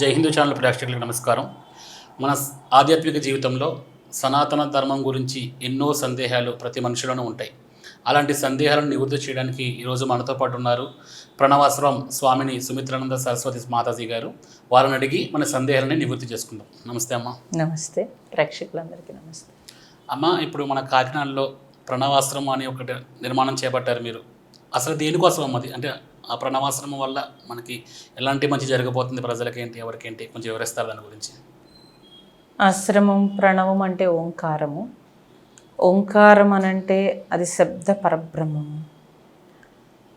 జై హిందూ ఛానల్ ప్రేక్షకులకు నమస్కారం. మన ఆధ్యాత్మిక జీవితంలో సనాతన ధర్మం గురించి ఎన్నో సందేహాలు ప్రతి మనిషిలోనూ ఉంటాయి. అలాంటి సందేహాలను నివృత్తి చేయడానికి ఈరోజు మనతో పాటు ఉన్నారు ప్రణవాశ్రమం స్వామిని సుమిత్రానంద సరస్వతి మాతాజీ గారు. వారిని అడిగి మన సందేహాలని నివృత్తి చేసుకుందాం. నమస్తే అమ్మ. నమస్తే. ప్రేక్షకులందరికీ నమస్తే. అమ్మ ఇప్పుడు మన కాకినాడలో ప్రణవాశ్రమం అని ఒకటి నిర్మాణం చేపట్టారు మీరు. అసలు దేనికోసం అమ్మది? అంటే ఆ ప్రణవాశ్రమం వల్ల మనకి ఎలాంటి మంచి జరగబోతుంది ప్రజలకేంటి ఎవరికేంటి? కొంచెం వివరిస్తారు దాని గురించి? ఆశ్రమం ప్రణవం అంటే ఓంకారము. ఓంకారం అనంటే అది శబ్ద పరబ్రహ్మము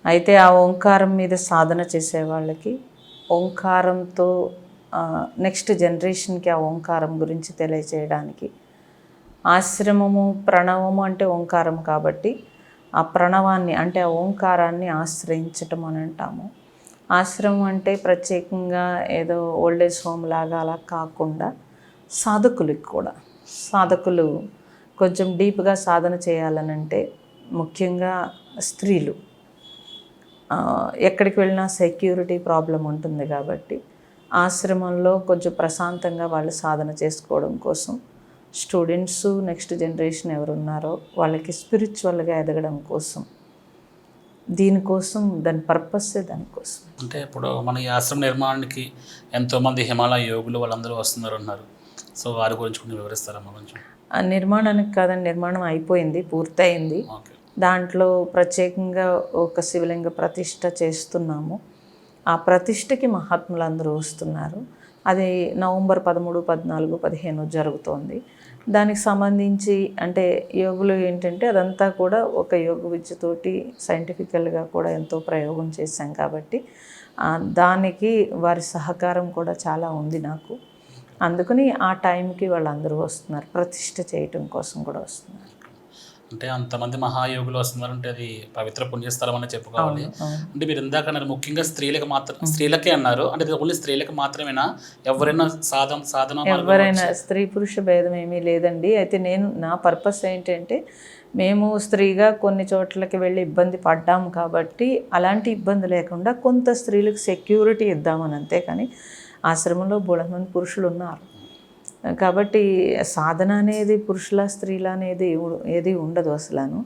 అయితే ఆ ఓంకారం మీద సాధన చేసే వాళ్ళకి ఓంకారంతో నెక్స్ట్ జనరేషన్కి ఆ ఓంకారం గురించి తెలియచేయడానికి ఆశ్రమము ప్రణవము అంటే ఓంకారం కాబట్టి ఆ ప్రణవాన్ని అంటే ఆ ఓంకారాన్ని ఆశ్రయించటం అని అంటాము. ఆశ్రమం అంటే ప్రత్యేకంగా ఏదో ఓల్డేజ్ హోమ్ లాగా అలా కాకుండా సాధకులకి కూడా. సాధకులు కొంచెం డీప్గా సాధన చేయాలనంటే ముఖ్యంగా స్త్రీలు. ఎక్కడికి వెళ్ళినా సెక్యూరిటీ ప్రాబ్లం ఉంటుంది కాబట్టి ఆశ్రమంలో కొంచెం ప్రశాంతంగా వాళ్ళు సాధన చేసుకోవడం కోసం స్టూడెంట్స్ నెక్స్ట్ జనరేషన్ ఎవరున్నారో వాళ్ళకి స్పిరిచువల్గా ఎదగడం కోసం. దీనికోసం దాని పర్పస్సే దానికోసం. అంటే ఇప్పుడు మన ఈ ఆశ్రమ నిర్మాణానికి ఎంతోమంది హిమాలయ యోగులు వాళ్ళందరూ వస్తున్నారు అన్నారు సో వారి గురించి కొంచెం వివరిస్తారమ్మా కొంచెం? ఆ నిర్మాణానికి కాదని నిర్మాణం అయిపోయింది పూర్తయింది. దాంట్లో ప్రత్యేకంగా ఒక శివలింగ ప్రతిష్ట చేస్తున్నాము. ఆ ప్రతిష్టకి మహాత్ములందరూ వస్తున్నారు. అది నవంబర్ పదమూడు పద్నాలుగు పదిహేను జరుగుతోంది. దానికి సంబంధించి అంటే యోగులు ఏంటంటే అదంతా కూడా ఒక యోగ విద్యతోటి సైంటిఫికల్గా కూడా ఎంతో ప్రయోగం చేశాం కాబట్టి దానికి వారి సహకారం కూడా చాలా ఉంది నాకు. అందుకని ఆ టైంకి వాళ్ళందరూ వస్తున్నారు. ప్రతిష్ట చేయటం కోసం కూడా వస్తున్నారు. అంటే అంతమంది మహాయోగులు వస్తున్నారు అంటే అది పవిత్ర పుణ్యస్థలం అని చెప్పుకోవాలి. అంటే మీరు ఇందాక అన్నారు ముఖ్యంగా స్త్రీలకు మాత్రం స్త్రీలకే అన్నారు. అంటే ఓన్లీ స్త్రీలకు మాత్రమేనా? ఎవరైనా సాధన సాధన ఎవరైనా స్త్రీ పురుష భేదం ఏమీ లేదండి. అయితే నేను నా పర్పస్ ఏంటంటే మేము స్త్రీగా కొన్ని చోట్లకి వెళ్ళి ఇబ్బంది పడ్డాము కాబట్టి అలాంటి ఇబ్బంది లేకుండా కొంత స్త్రీలకు సెక్యూరిటీ ఇద్దామని అంతేకాని ఆశ్రమంలో బోళమంది పురుషులు ఉన్నారు. కాబట్టి సాధన అనేది పురుషుల స్త్రీల అనేది ఏది ఉండదు అసలు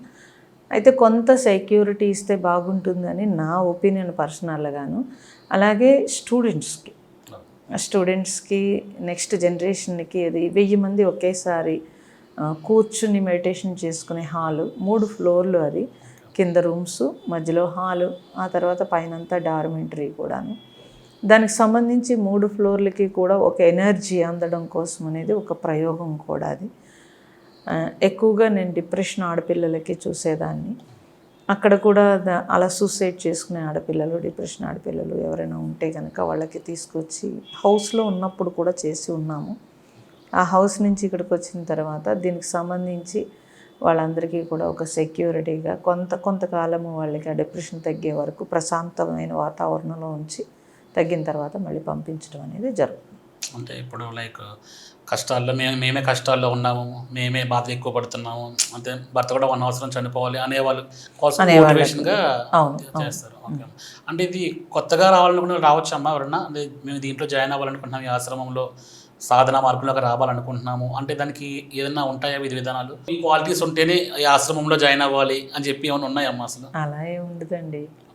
అయితే కొంత సెక్యూరిటీ ఇస్తే బాగుంటుందని నా ఒపీనియన్ పర్సనల్గాను అలాగే స్టూడెంట్స్కి స్టూడెంట్స్కి నెక్స్ట్ జనరేషన్కి అది వెయ్యి మంది ఒకేసారి కూర్చుని మెడిటేషన్ చేసుకునే హాలు మూడు ఫ్లోర్లు అది. కింద రూమ్స్ మధ్యలో హాలు ఆ తర్వాత పైనంతా డార్మెంటరీ కూడాను. దానికి సంబంధించి మూడు ఫ్లోర్లకి కూడా ఒక ఎనర్జీ అందడం కోసం అనేది ఒక ప్రయోగం కూడా అది. ఎక్కువగా నేను డిప్రెషన్ ఆడపిల్లలకి చూసేదాన్ని. అక్కడ కూడా అలా సూసైడ్ చేసుకునే ఆడపిల్లలు డిప్రెషన్ ఆడపిల్లలు ఎవరైనా ఉంటే కనుక వాళ్ళకి తీసుకొచ్చి హౌస్లో ఉన్నప్పుడు కూడా చేసి ఉన్నాము. ఆ హౌస్ నుంచి ఇక్కడికి వచ్చిన తర్వాత దీనికి సంబంధించి వాళ్ళందరికీ కూడా ఒక సెక్యూరిటీగా కొంత కొంతకాలము వాళ్ళకి ఆ డిప్రెషన్ తగ్గే వరకు ప్రశాంతమైన వాతావరణంలో ఉంచి తగ్గిన తర్వాత మళ్ళీ పంపించడం అనేది జరుగుతుంది అంటే ఇప్పుడు లైక్ కష్టాల్లో మేము మేమే కష్టాల్లో ఉన్నాము మేమే బాధ ఎక్కువ పడుతున్నాము అంటే భర్త కూడా వన్ అవసరం చనిపోవాలి అనేవాళ్ళు కోసం మోటివేషన్గా అవును చేస్తారు. అంటే ఇది కొత్తగా రావాలనుకున్న రావచ్చు అమ్మా ఎవరన్నా అంటే మేము దీంట్లో జాయిన్ అవ్వాలనుకుంటున్నాం ఈ ఆశ్రమంలో సాధన మార్గంలోకి రావాలనుకుంటున్నాము అంటే దానికి ఏదైనా ఉంటాయా విధి విధానాలు? ఈ క్వాలిటీస్ ఉంటేనే ఈ ఆశ్రమంలో జాయిన్ అవ్వాలి అని చెప్పి ఏమైనా ఉన్నాయమ్మా అసలు? అలా ఏం ఉండదండి. ఆ,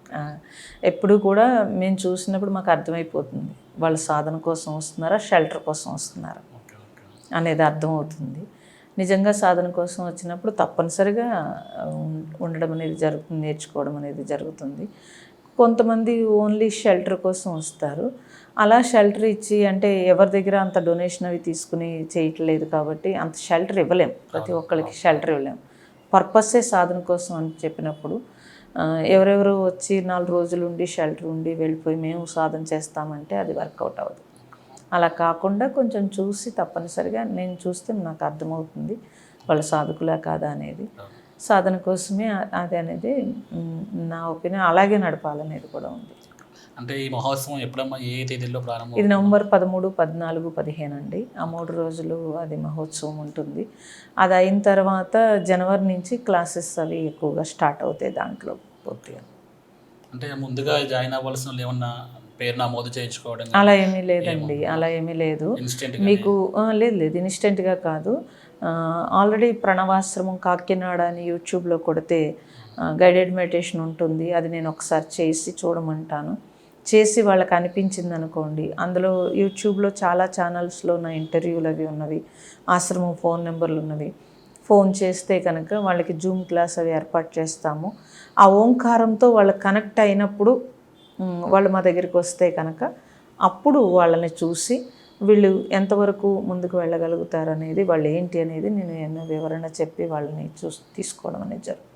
ఎప్పుడు కూడా మేము చూసినప్పుడు మాకు అర్థమైపోతుంది. వాళ్ళు సాధన కోసం వస్తున్నారా షెల్టర్ కోసం వస్తున్నారా అనేది అర్థమవుతుంది. నిజంగా సాధన కోసం వచ్చినప్పుడు తప్పనిసరిగా ఉండడం అనేది జరుగుతుంది నేర్చుకోవడం అనేది జరుగుతుంది. కొంతమంది ఓన్లీ షెల్టర్ కోసం వస్తారు. అలా షెల్టర్ ఇచ్చి అంటే ఎవరి దగ్గర అంత డొనేషన్ అవి తీసుకుని చేయట్లేదు కాబట్టి అంత షెల్టర్ ఇవ్వలేం. ప్రతి ఒక్కరికి షెల్టర్ ఇవ్వలేం. పర్పస్సే సాధన కోసం అని చెప్పినప్పుడు ఎవరెవరు వచ్చి నాలుగు రోజులు ఉండి షెల్టర్ ఉండి వెళ్ళిపోయి మేము సాధన చేస్తామంటే అది వర్కౌట్ అవ్వదు. అలా కాకుండా కొంచెం చూసి తప్పనిసరిగా నేను చూస్తే నాకు అర్థమవుతుంది వాళ్ళ సాధకులా కాదా అనేది. సాధన కోసమే అది అనేది నా ఒపీనియన్ అలాగే నడపాలనేది కూడా ఉంది. అంటే ఈ మహోత్సవం ఎప్పుడమ్మా ఏ తేదీల్లో ప్రారంభం ఇది నవంబర్ పదమూడు పద్నాలుగు పదిహేను అండి ఆ మూడు రోజులు అది మహోత్సవం ఉంటుంది. అది అయిన తర్వాత జనవరి నుంచి క్లాసెస్ అవి ఎక్కువగా స్టార్ట్ అవుతాయి దాంట్లో పూర్తిగా. అంటే ముందుగా జాయిన్ అవ్వాల్సిన వాళ్ళు ఏమన్నా పేరు నమోదు చేయించుకోవడం అలా ఏమీ లేదండి. అలా ఏమీ లేదు. మీకు లేదు లేదు. ఇన్స్టెంట్గా కాదు. ఆల్రెడీ ప్రణవాశ్రమం కాకినాడ అని యూట్యూబ్లో కొడితే గైడెడ్ మెడిటేషన్ ఉంటుంది. అది నేను ఒకసారి చేసి చూడమంటాను. చేసి వాళ్ళకి అనిపించింది అనుకోండి అందులో యూట్యూబ్లో చాలా ఛానల్స్లో నా ఇంటర్వ్యూలు అవి ఉన్నవి ఆశ్రమం ఫోన్ నెంబర్లు ఉన్నవి. ఫోన్ చేస్తే కనుక వాళ్ళకి జూమ్ క్లాస్ అవి ఏర్పాటు చేస్తాము. ఆ ఓంకారంతో వాళ్ళు కనెక్ట్ అయినప్పుడు వాళ్ళు మా దగ్గరికి వస్తే కనుక అప్పుడు వాళ్ళని చూసి వీళ్ళు ఎంతవరకు ముందుకు వెళ్ళగలుగుతారు అనేది వాళ్ళు ఏంటి అనేది నేను ఎన్నో వివరణ చెప్పి వాళ్ళని చూసి తీసుకోవడం అనేది జరుగుతుంది